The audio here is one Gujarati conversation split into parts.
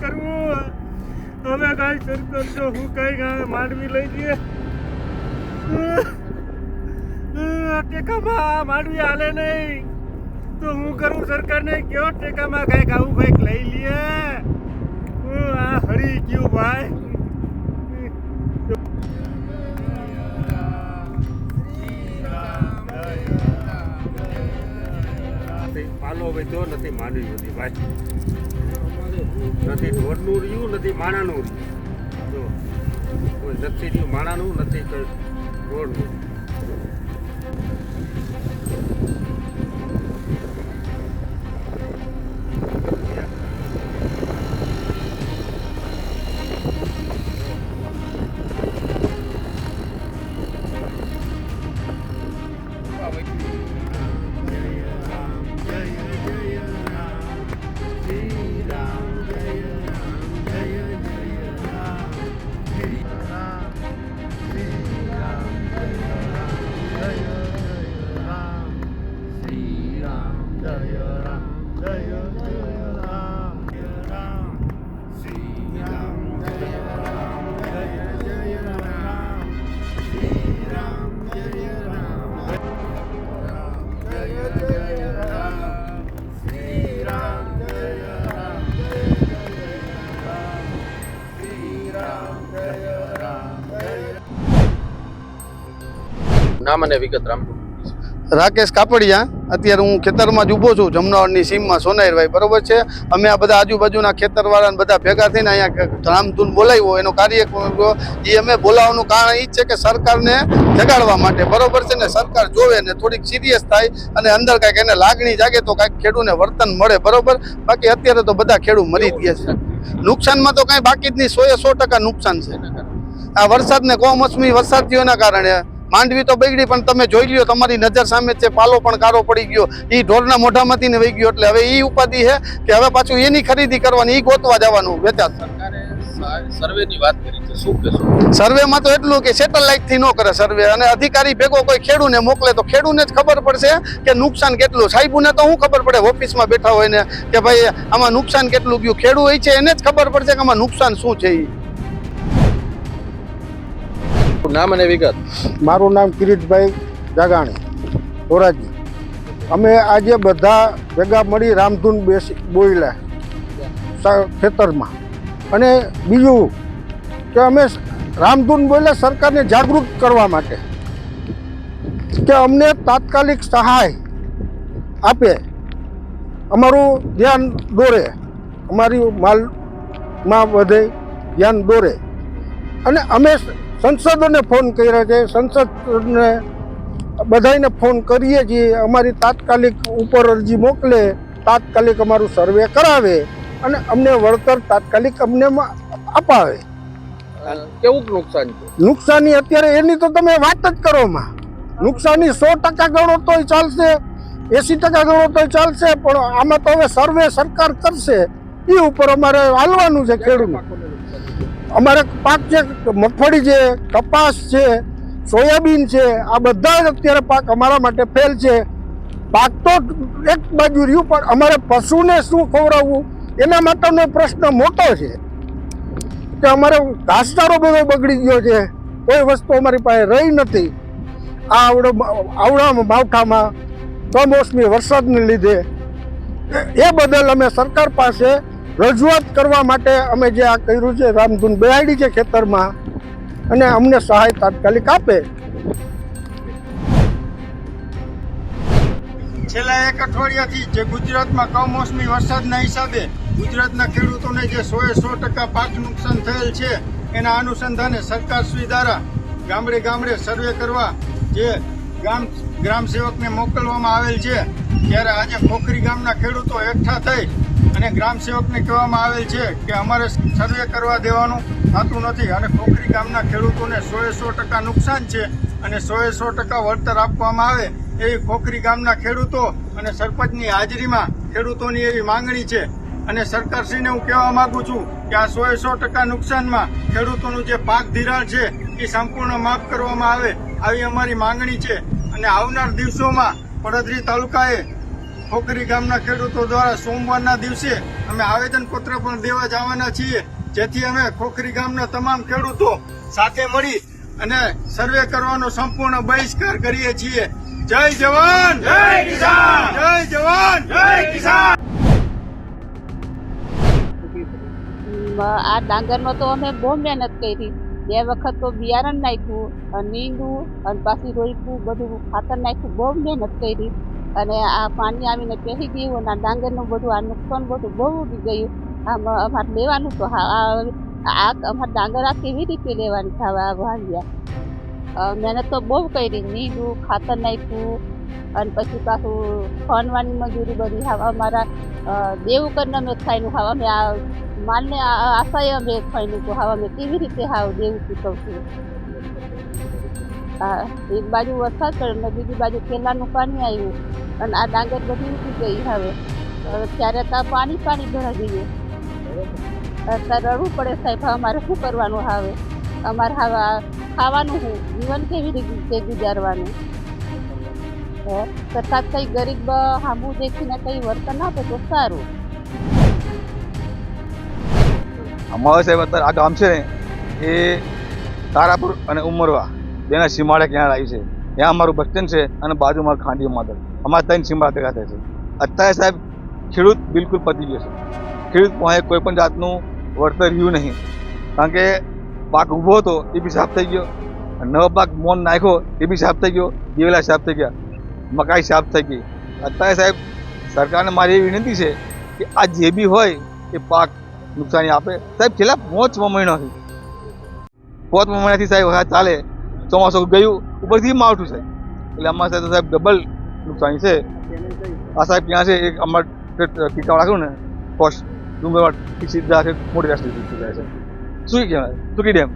કરવું? હવે કાંઈ શરૂ કરજો, હું કઈ માંડવી લઈ જઈએ. ટેકામાં માંડવી હાલે નહીં. તો હું કરું સરકારને, કયો ટેકામાં કંઈક આવું કંઈક લઈ લઈએ? હું આ હરી ગયું ભાઈ. પાલો વધ્યો નથી, માંડવી બધી ભાઈ. નથી ઢોરનું રહ્યું નથી માણાનું રહ્યું. જો કોઈ નથી રહ્યું માણાનું નથી ઢોરનું. નામ અને વિગત રામપુર રાકેશ કાપડિયા અત્યારે હું ખેતરમાં જ ઊભો છું જમનાવડની સીમમાં સોનાઈરભાઈ બરોબર છે? અમે આ બધા આજુબાજુના ખેતરવાળાને બધા ભેગા થઈને અહીંયા રામધૂન બોલાવ્યો એનો કાર્યક્રમ એ અમે બોલાવવાનું કારણ એ જ છે કે સરકારને જગાડવા માટે બરોબર છે ને? સરકાર જોવે ને થોડીક સિરિયસ થાય અને અંદર કાંઈક એને લાગણી જાગે તો કાંઈક ખેડૂને વર્તન મળે બરોબર? બાકી અત્યારે તો બધા ખેડૂત મરી જ ગયા છે. નુકસાનમાં તો કાંઈ બાકી જ નહીં સો એ સો ટકા નુકસાન છે. આ વરસાદને કોમોસમી વરસાદ થયો એના કારણે માંડવી તો બગડી પણ તમે જોઈ લ્યો તમારી નજર સામે છે પાલો પણ કારો પડી ગયો. એ ઢોરના મોઢામાંથી ને વહી ગયો એટલે હવે એ ઉપાધિ છે કે હવે પાછું એની ખરીદી કરવાની એ ગોતવા જવાનું વેચાત સર્વેની વાત કરી છે શું કહેશો? સર્વેમાં તો એટલું કે સેટેલાઇટથી ન કરે સર્વે અને અધિકારી ભેગો કોઈ ખેડૂને મોકલે તો ખેડૂને જ ખબર પડશે કે નુકસાન કેટલું. સાહેબુને તો શું ખબર પડે ઓફિસમાં બેઠા હોય ને કે ભાઈ આમાં નુકસાન કેટલું ગયું? ખેડૂત હોય છે એને જ ખબર પડશે કે આમાં નુકસાન શું છે નામ અને વિગત. મારું નામ કિરીટભાઈ જાગાણી, ધોરાજી. અમે આજે બધા ભેગા મળી રામધૂન બેસી બોયલા ખેતરમાં. અને બીજું કે અમે રામધૂન બોલ્યા સરકારને જાગૃત કરવા માટે કે અમને તાત્કાલિક સહાય આપે. અમારું ધ્યાન દોરે. અમારી માલમાં વધે ધ્યાન દોરે. અને અમે સંસદોને ફોન કર્યા છે. સંસદને બધાને ફોન કરીએ છીએ. અમારી તાત્કાલિક ઉપર અરજી મોકલે. તાત્કાલિક અમારું સર્વે કરાવે અને અમને વળતર તાત્કાલિક અમને અપાવે. કેવું નુકસાન નુકસાની અત્યારે એની તો તમે વાત જ કરો માં. નુકસાની સો ટકા ગણો તોય ચાલશે એસી ટકા ગણો તોય ચાલશે પણ આમાં તો હવે સર્વે સરકાર કરશે. એ ઉપર અમારે હાલવાનું છે ખેડૂત અમારે પાક છે મગફળી છે, કપાસ છે, સોયાબીન છે, આ બધા જ અત્યારે પાક અમારા માટે ફેલ છે. પાક તો એક બાજુ રહ્યું, પણ અમારે પશુને શું ખવડાવવું, એના માટેનો પ્રશ્ન મોટો છે. કે અમારે ઘાસચારો બધો બગડી ગયો છે, કોઈ વસ્તુ અમારી પાસે રહી નથી. આ આવડો આવડામાં, માવઠામાં કમોસમી વરસાદને લીધે. એ બદલ અમે સરકાર પાસે રજૂઆત કરવા માટે અમે જે આ કર્યું છે, રામધૂન બેહાડી છે ખેતરમાં, અને અમને સહાય તાત્કાલિક આપે. છેલ્લા એક અઠવાડિયાથી જે ગુજરાતમાં કમોસમી વરસાદના હિસાબે ગુજરાતના ખેડૂતોને જે સોએ સો ટકા પાક નુકસાન થયેલ છે, એના અનુસંધાને સરકારશ્રી દ્વારા ગામડે ગામડે સર્વે કરવા જે ગ્રામ ગ્રામ સેવકને મોકલવામાં આવેલ છે, ત્યારે આજે ખોખરી ગામના ખેડૂતો એકઠા થઈ અને ગ્રામ સેવકને કહેવામાં આવેલ છે કે અમારે સર્વે કરવા દેવાનું થતું નથી અને ખોખરી ગામના ખેડૂતોને સોએ સો ટકા નુકસાન છે અને સોએ સો ટકા વળતર આપવામાં આવે એવી ખોખરી ગામના ખેડૂતો અને સરપંચની હાજરીમાં ખેડૂતોની એવી માંગણી છે. અને સરકારશ્રીને હું કહેવા માંગુ છું કે આ સોએ સો ટકા નુકસાનમાં ખેડૂતોનું જે પાક ધિરાણ છે એ સંપૂર્ણ માફ કરવામાં આવે, આવી અમારી માંગણી છે. અને આવનાર દિવસોમાં પડદરી તાલુકાએ ખોખરી ગામના ખેડૂતો દ્વારા સોમવારના દિવસે અમે આવેદનપત્ર પણ દેવા જવાના છીએ જેથી અમે ખોખરી ગામના તમામ ખેડૂતો સાથે મળી અને સર્વે કરવાનો સંપૂર્ણ બહિષ્કાર કરીએ છીએ. જય જવાન! જય કિસાન! જય જવાન! જય કિસાન! આ ડાંગરમાં તો અમે બહુ મહેનત કરી. બે વખત તો બિયારણ નાખ્યું અને નીંદું અને પાછી રોઈપું બધું ખાતર નાખ્યું બહુ મહેનત કરી. અને આ પાણી આવીને પહેરી ગયું અને ડાંગરનું બધું, આ નુકસાન બધું બહુ ઉડી ગયું. આમ અમારે લેવાનું તો હા, આ અમારે ડાંગર આ કેવી રીતે લેવાની હવે આ ભાંગ્યા મહેનત તો બહુ કરી નીંદું ખાતર નાખ્યું અને પછી પાછું ફોનવાની મજૂરી બધી. હવે અમારા દેવું કરીને અમે ખાઈને હવે અમે આ માલને આશાએ અમે ખાઈને તો હવે અમે કેવી રીતે હાવ દેવું ચૂકવશું હા, એક બાજુ વરસાદ પડ્યો ને બીજી બાજુ કેલાનું પાણી આવ્યું. અને આ ડાંગર બધી ઉઠી ગઈ હવે. ત્યારે ત્યાં પાણી પાણી ભરાઈ જઈએ અત્યારે રડવું પડે સાહેબ અમારે શું કરવાનું હવે? અમારે હવે ખાવાનું શું જીવન કેવી રીતે ગુજારવાનું? તથા કંઈ ગરીબ હામું દેખીને કંઈ વર્તન આપે તો સારું. અમારો સાહેબ અત્યારે આ ગામ છે ને, એ તારાપુર અને ઉમરવા. બેના સીમાડે ક્યાં આવી છે? ત્યાં અમારું બસ સ્ટેન્ડ છે અને બાજુમાં ખાંડી માદર અમારા ત્રણ સીમાડા ભેગા થાય છે. અત્યારે સાહેબ, ખેડૂત બિલકુલ પતી ગયો છે. ખેડૂત પાસે કોઈ પણ જાતનું વળતર રહ્યું નહીં. કારણ કે પાક ઊભો હતો એ બી સાફ થઈ ગયો નવો પાક મોન નાખ્યો એ બી સાફ થઈ ગયો. દિવેલા સાફ થઈ ગયા. મકાઈ સાફ થઈ ગઈ. અત્યારે સાહેબ, સરકારને મારી એવી વિનંતી છે કે આ જે બી હોય એ પાક નુકસાની આપે. સાહેબ, છેલ્લા પાંચ મહિનાથી. પાંચ મહિનાથી સાહેબ ચાલે. ચોમાસું ગયું. ઉપરથી માવઠું સાહેબ એટલે અમારા સાથે સાહેબ, ડબલ નુકસાની છે. આ સાહેબ ક્યાં છે, એક અમારે કીટાવા રાખ્યું ને પોસ્ટ ડુંગરમાં સીધા છે મોટી રાષ્ટ્રીય જાય છે. શું કહેવાય? સુકી ડેમ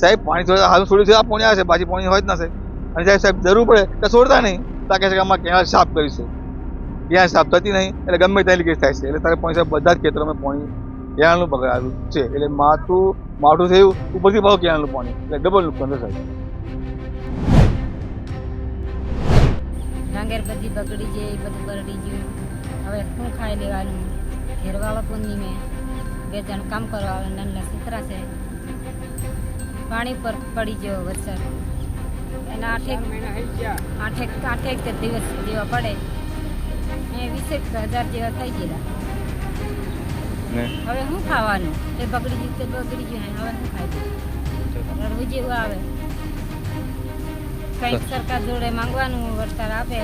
સાહેબ, પાણી થોડા હાલ છોડ્યું છે, આ પાણી આવે છે બાજી પાણી હોય જ ના છે. અને સાહેબ સાહેબ, જરૂર પડે તો છોડતા નહીં. તા કહે છે કે અમારે ક્યાં સાફ કરીશું ક્યાં સાફ થતી નહીં, એટલે ગમે ત્યાં લીકેજ થાય છે. એટલે તારે પાણી સાહેબ, બધા જ ખેતરોમાં પાણી કેનાલનું બગાડેલું છે. એટલે માથું માઠું થયું, ઉપરથી ભાવ કેનાલનું પાણી. એટલે ડબલ નુકસાન છે, સાહેબ. ડાંગર બધી બગડી જાય બધું બરડી ગયું. હવે શું ખાઈ લેવાનું ઘેરવાળો પૂર્ણિમે બે જણ કામ કરવા આવે નાના છોકરા છે. પાણી પર પડી ગયો વરસાદ. એના આઠેક આઠેક આઠેક દિવસ જેવા પડે. એ વીસેક હજાર જેવા થઈ ગયેલા. હવે શું ખાવાનું? એ બગડી ગયું તે બગડી ગયું હવે શું ખાઈ રડવું જેવું આવે. કંઈક સરકાર જોડે માંગવાનું વળતર આપે.